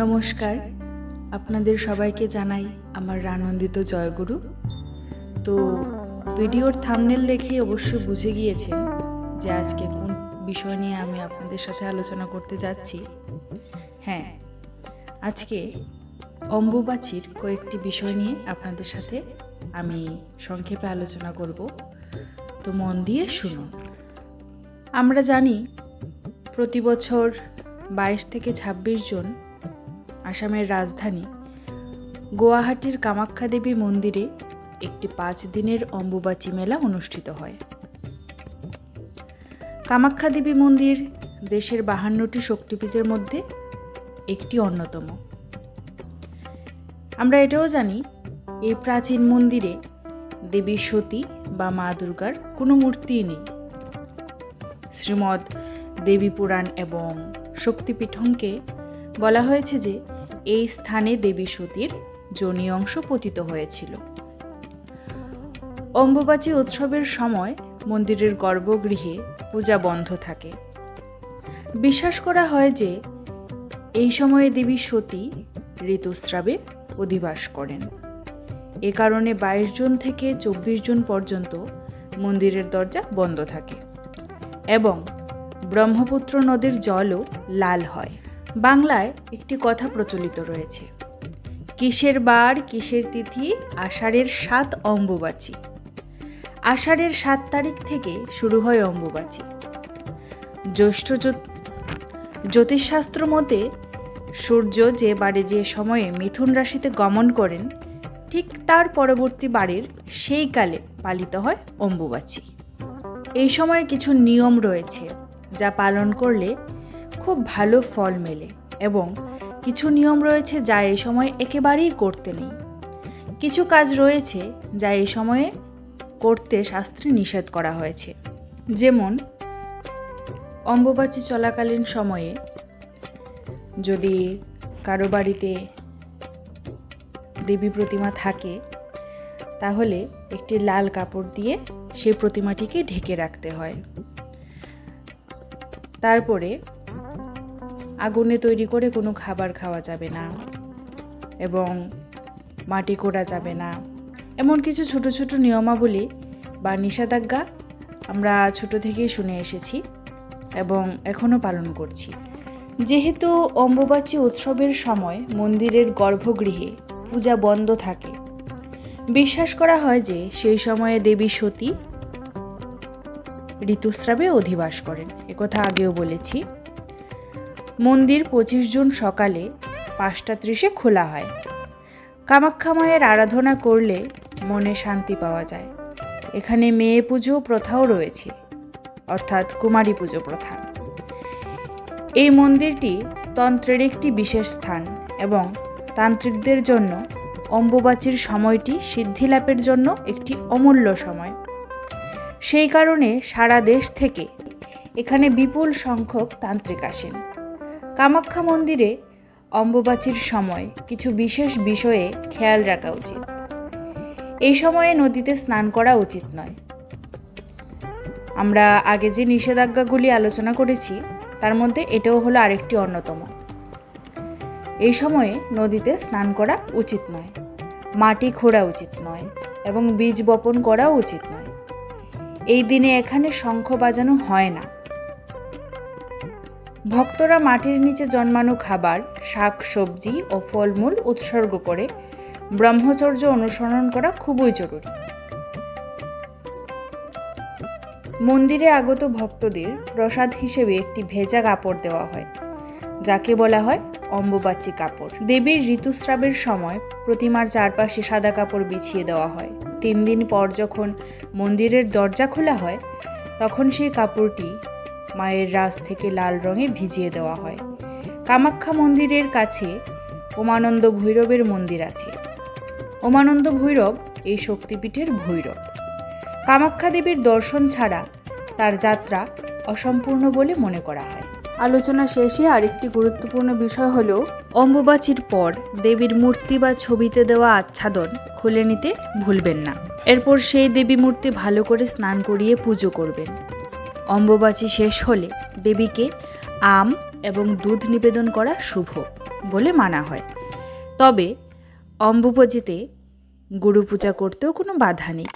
নমস্কার। আপনাদের সবাইকে জানাই আমার রানন্দিত জয়গুরু। তো ভিডিওর থামনেল দেখে অবশ্যই বুঝে গিয়েছেন যে আজকে কোন বিষয় নিয়ে আমি আপনাদের সাথে আলোচনা করতে যাচ্ছি। হ্যাঁ আজকে অম্বুবাচীর কয়েকটি বিষয় নিয়ে আপনাদের সাথে আমি সংক্ষেপে আলোচনা করব। তো মন দিয়ে শুনুন। আমরা জানি প্রতি বছর বাইশ থেকে ছাব্বিশ জন আসামের রাজধানী গুয়াহাটির কামাখ্যা দেবী মন্দিরে একটি পাঁচ দিনের অম্বুবাচী মেলা অনুষ্ঠিত হয়। কামাখ্যা দেবী মন্দির দেশের বাহান্নটি শক্তিপীঠের মধ্যে একটি অন্যতম। আমরা এটাও জানি, এই প্রাচীন মন্দিরে দেবী সতী বা মা দুর্গার কোনো মূর্তিই নেই। শ্রীমদ দেবী পুরাণ এবং শক্তিপীঠমকে বলা হয়েছে যে এই স্থানে দেবী সতীর যোনি অংশ পতিত হয়েছিল। অম্বুবাচী উৎসবের সময় মন্দিরের গর্ভগৃহে পূজা বন্ধ থাকে। বিশ্বাস করা হয় যে এই সময়ে দেবী সতী ঋতুস্রাবে অধিবাস করেন। এ কারণে বাইশ জুন থেকে চব্বিশ জুন পর্যন্ত মন্দিরের দরজা বন্ধ থাকে এবং ব্রহ্মপুত্র নদীর জলও লাল হয়। বাংলায় একটি কথা প্রচলিত রয়েছে। কিসের বার, কিসের তিথি, আষাঢ়ের সাত অম্বুবাচী। আষাঢ়ের সাত তারিখ থেকে শুরু হয় অম্বুবাচী। জ্যৈষ্ঠ জ্যোতিষশাস্ত্র মতে, সূর্য যে বারে যে সময়ে মিথুন রাশিতে গমন করেন, ঠিক তার পরবর্তী বারের সেই কালে পালিত হয় অম্বুবাচী। এই সময়ে কিছু নিয়ম রয়েছে, যা পালন করলে খুব ভালো ফল মেলে এবং কিছু নিয়ম রয়েছে যা এই সময় একেবারেই করতে নেই। কিছু কাজ রয়েছে যা এই সময়ে করতে শাস্ত্রে নিষেধ করা হয়েছে। যেমন, অম্বুবাচী চলাকালীন সময়ে যদি কারও বাড়িতে দেবী প্রতিমা থাকে, তাহলে একটি লাল কাপড় দিয়ে সেই প্রতিমাটিকে ঢেকে রাখতে হয়। তারপরে আগুনে তৈরি করে কোনো খাবার খাওয়া যাবে না এবং মাটি কোড়া যাবে না। এমন কিছু ছোট ছোট নিয়মাবলী বা নিষেধাজ্ঞা আমরা ছোট থেকেই শুনে এসেছি এবং এখনও পালন করছি। যেহেতু অম্বুবাচী উৎসবের সময় মন্দিরের গর্ভগৃহে পূজা বন্ধ থাকে, বিশ্বাস করা হয় যে সেই সময়ে দেবী সতী ঋতুস্রাবে অধিবাস করেন। একথা আগেও বলেছি। মন্দির পঁচিশ জুন সকালে পাঁচটা ত্রিশে খোলা হয়। কামাখ্যা মায়ের আরাধনা করলে মনে শান্তি পাওয়া যায়। এখানে মেয়ে পুজো প্রথাও রয়েছে, অর্থাৎ কুমারী পুজো প্রথা। এই মন্দিরটি তন্ত্রের একটি বিশেষ স্থান এবং তান্ত্রিকদের জন্য অম্বুবাচীর সময়টি সিদ্ধিলাভের জন্য একটি অমূল্য সময়। সেই কারণে সারা দেশ থেকে এখানে বিপুল সংখ্যক তান্ত্রিক আসেন। কামাখ্যা মন্দিরে অম্বুবাচীর সময় কিছু বিশেষ বিষয়ে খেয়াল রাখা উচিত। এই সময়ে নদীতে স্নান করা উচিত নয়। আমরা আগে যে নিষেধাজ্ঞাগুলি আলোচনা করেছি, তার মধ্যে এটাও হলো আরেকটি অন্যতম। এই সময়ে নদীতে স্নান করা উচিত নয়। মাটি খোঁড়া উচিত নয় এবং বীজ বপন করাও উচিত নয়। এই দিনে এখানে শঙ্খ বাজানো হয় না। ভক্তরা মাটির নিচে জন্মানো খাবার, শাক, সবজি ও ফলমূল উৎসর্গ করে ব্রহ্মচর্য অনুসরণ করা খুবই জরুরি। মন্দিরে আগত ভক্তদের প্রসাদ হিসেবে একটি ভেজা কাপড় দেওয়া হয়, যাকে বলা হয় অম্বুবাচী কাপড়। দেবীর ঋতুস্রাবের সময় প্রতিমার চারপাশে সাদা কাপড় বিছিয়ে দেওয়া হয়। তিন দিন পর যখন মন্দিরের দরজা খোলা হয়, তখন সেই কাপড়টি মায়ের রাস থেকে লাল রঙে ভিজিয়ে দেওয়া হয়। কামাখ্যা মন্দিরের কাছে ওমানন্দ ভৈরবের মন্দির আছে। ওমানন্দ ভৈরব এই শক্তিপীঠের ভৈরব। কামাখ্যা দেবীর দর্শন ছাড়া তার যাত্রা অসম্পূর্ণ বলে মনে করা হয়। আলোচনা শেষে আরেকটি গুরুত্বপূর্ণ বিষয় হলো, অম্বুবাচীর পর দেবীর মূর্তি বা ছবিতে দেওয়া আচ্ছাদন খুলে নিতে ভুলবেন না। এরপর সেই দেবী মূর্তি ভালো করে স্নান করিয়ে পুজো করবেন। অম্বুবাচী শেষ হলে দেবীকে আম এবং দুধ নিবেদন করা শুভ বলে মানা হয়। তবে অম্বুপজিতে গুরু পূজা করতেও কোনো বাধা নেই।